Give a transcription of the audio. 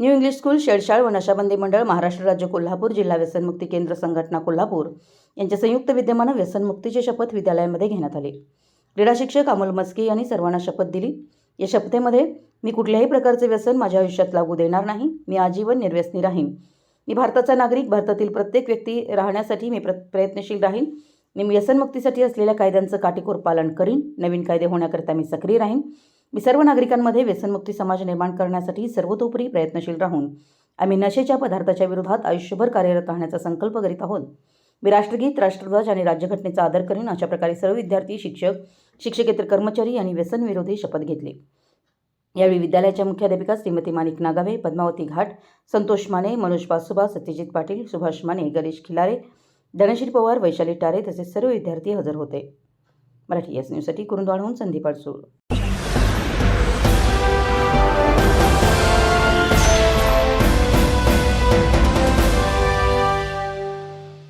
New English school शेडशाळ व नशाबंदी मंडळ महाराष्ट्र राज्य कोल्हापूर जिल्हा व्यसनमुक्ती केंद्र संघटना कोल्हापूर यांच्या संयुक्त विद्यमानं व्यसनमुक्तीची शपथ विद्यालयामध्ये घेण्यात आली. क्रीडा शिक्षक अमोल मस्के यांनी सर्वांना शपथ दिली. या शपथेमध्ये मी कुठल्याही प्रकारचे व्यसन माझ्या आयुष्यात लागू देणार नाही. मी आजीवन निर्व्यसनी राहीन. मी भारताचा नागरिक भारतातील प्रत्येक व्यक्ती राहण्यासाठी मी प्र प्रयत्नशील राहीन. मी व्यसनमुक्तीसाठी असलेल्या कायद्यांचं काटेकोर पालन करीन. नवीन कायदे होण्याकरिता मी सक्रिय राहीन. मी सर्व नागरिकांमध्ये व्यसनमुक्ती समाज निर्माण करण्यासाठी सर्वतोपरी प्रयत्नशील राहून आम्ही नशेच्या पदार्थाच्या विरोधात आयुष्यभर कार्यरत राहण्याचा संकल्प करीत आहोत. मी राष्ट्रगीत राष्ट्रध्वज आणि राज्यघटनेचा आदर करीन अशा प्रकारे सर्व विद्यार्थी शिक्षक शिक्षकेतर कर्मचारी आणि व्यसनविरोधी शपथ घेतली. यावेळी विद्यालयाच्या मुख्याध्यापिका श्रीमती माणिक नागावे पद्मावती घाट संतोष माने मनोज पासुबा सत्यजित पाटील सुभाष माने गणेश खिलारे धनश्री पवार वैशाली टारे तसेच सर्व विद्यार्थी हजर होते. मराठी एस न्यूजसाठी कुरुंदवाडहून संदीप अडसूळ